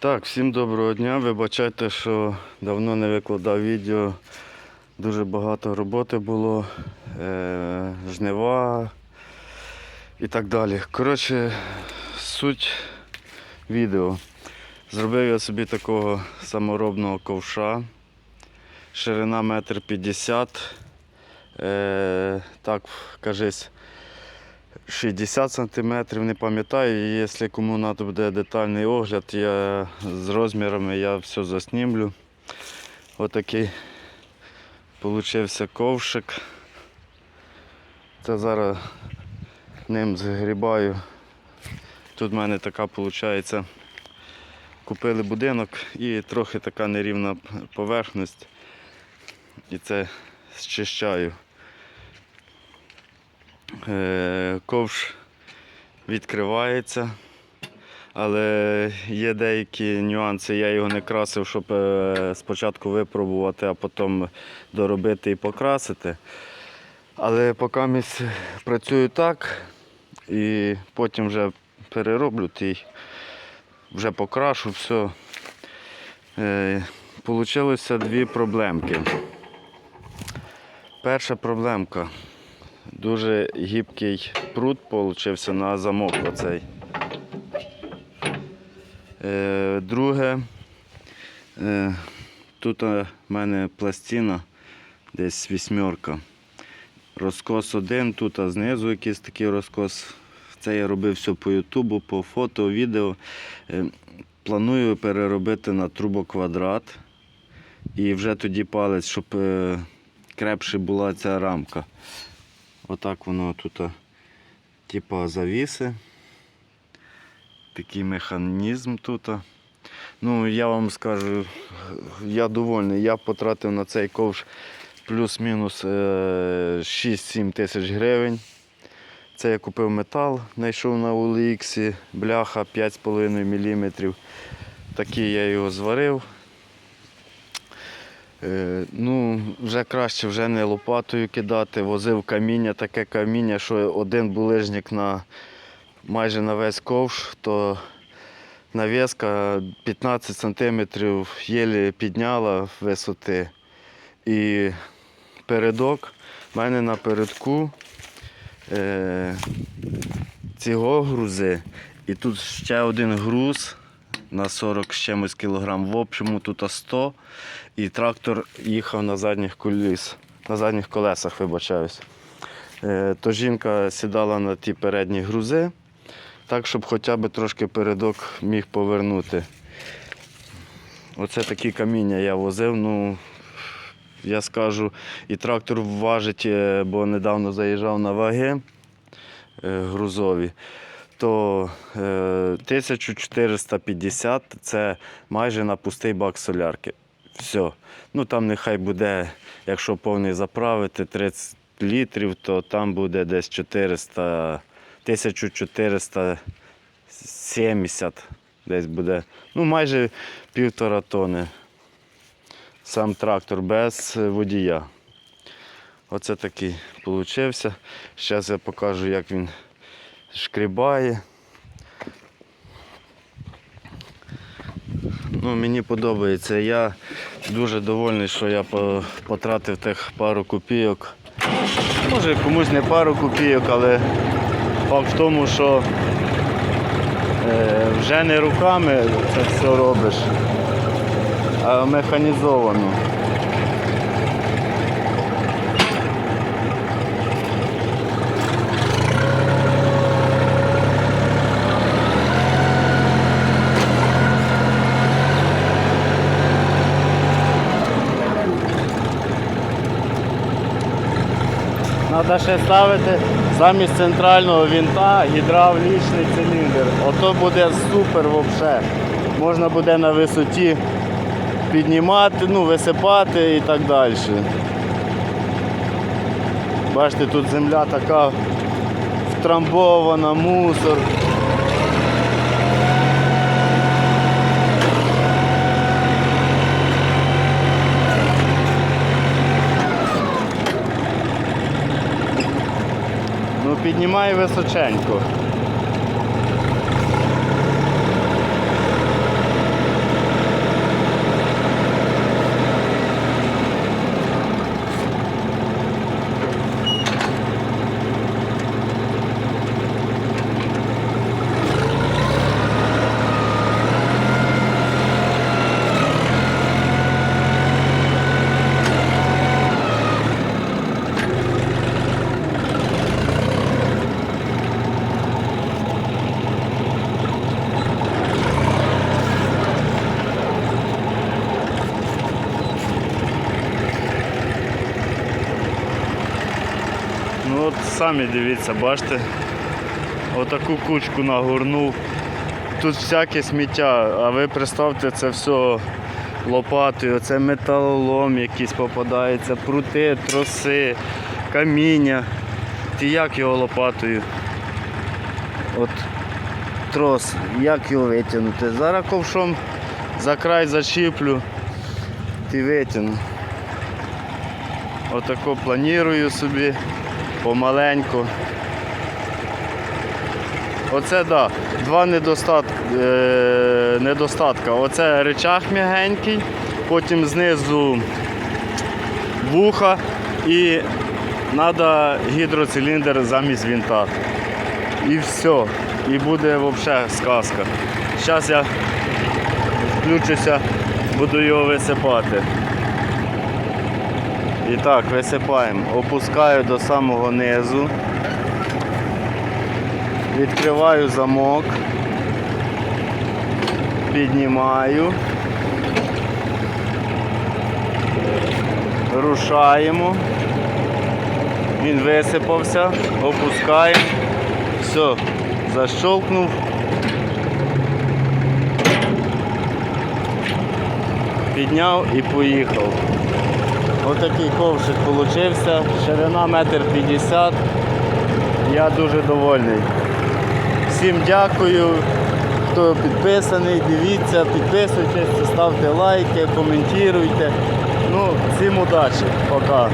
Так, всім доброго дня. Вибачайте, що давно не викладав відео. Дуже багато роботи було, е, жнива і так далі. Коротше, суть відео. Зробив я собі такого саморобного ковша. Ширина метр п'ятдесят. Е, так, кажись, 60 сантиметрів, не пам'ятаю. Якщо кому треба буде детальний огляд, я з розмірами я все заснімлю. Отакий получився ковшик. Це зараз ним згрібаю. Тут в мене така виходить. Купили будинок і трохи така нерівна поверхність. І це зчищаю. Е, Ковш відкривається, але є деякі нюанси. Я його не красив, щоб е, спочатку випробувати, а потім доробити і покрасити. Але поки місць працюю так і потім вже перероблю і вже покрашу все. Е, Получилося дві проблемки. Перша проблемка. Дуже гібкий прут получився на замок оцей. Е, друге, е, тут у мене пластина, десь вісьмерка. Розкос один, тут а знизу якийсь такий розкос. Це я робив все по Ютубу, по фото, відео. Е, планую переробити на трубоквадрат. І вже тоді палець, щоб е, крепше була ця рамка. Отак воно тут, типа завіси. Такий механізм тут. Ну, я вам скажу, я довольний. Я потратив на цей ковш плюс-мінус е, 6-7 тисяч гривень. Це я купив метал, знайшов на OLX, бляха 5,5 мм. Такий я його зварив. Е, Ну, вже краще вже не лопатою кидати, возив каміння, таке каміння, що один булижник на майже на весь ковш, то навіска 15 см єлі підняла висоти. І передок, в мене на передку е, цього грузи. І тут ще один груз на 40 з чимось кілограм. В общому тут 100. І трактор їхав на задніх коліс, на задніх колесах, вибачаюсь. Е, То жінка сідала на ті передні грузи, так, щоб хоча б трошки передок міг повернути. Оце такі каміння я возив. Ну, я скажу, і трактор важить, е, бо недавно заїжджав на ваги е, грузові, то е, 1450 це майже на пустий бак солярки. Все. Ну там нехай буде, якщо повний заправити 30 літрів, то там буде десь 400, 1470 десь буде. Ну майже півтора тони. Сам трактор без водія. Оце такий получився. Зараз я покажу, як він шкрібає. Ну, мені подобається. Я дуже довольний, що я потратив тих пару копійок. Може комусь не пару копійок, але факт в тому, що е, вже не руками це все робиш, а механізовано. Треба ще ставити замість центрального вінта гідравлічний циліндр. Ото буде супер взагалі. Можна буде на висоті піднімати, ну, висипати і так далі. Бачите, тут земля така втрамбована, мусор. Піднімає височенько. Самі дивіться, бачите? Отаку кучку нагорнув. Тут всяке сміття, а ви представте це все лопатою, це металолом якийсь попадається, прути, троси, каміння. Ти як його лопатою? От трос, як його витягнути? Зараз ковшом за край зачіплю і витягну. Отако планую собі помаленьку. Оце да, два недостатки, е, недостатка. Оце речах м'ягенький, потім знизу вуха і треба гідроциліндр замість вінта. І все. І буде взагалі сказка. Зараз я включуся, буду його висипати. І так, висипаємо. Опускаю до самого низу. Відкриваю замок. Піднімаю. Рушаємо. Він висипався, опускаємо. Все, защолкнув. Підняв і поїхав. Отакий ковшик вийшов, ширина метр п'ятдесят. Я дуже довольний. Всім дякую, хто підписаний, дивіться, підписуйтесь, ставте лайки, коментуйте. Ну, всім удачі, пока.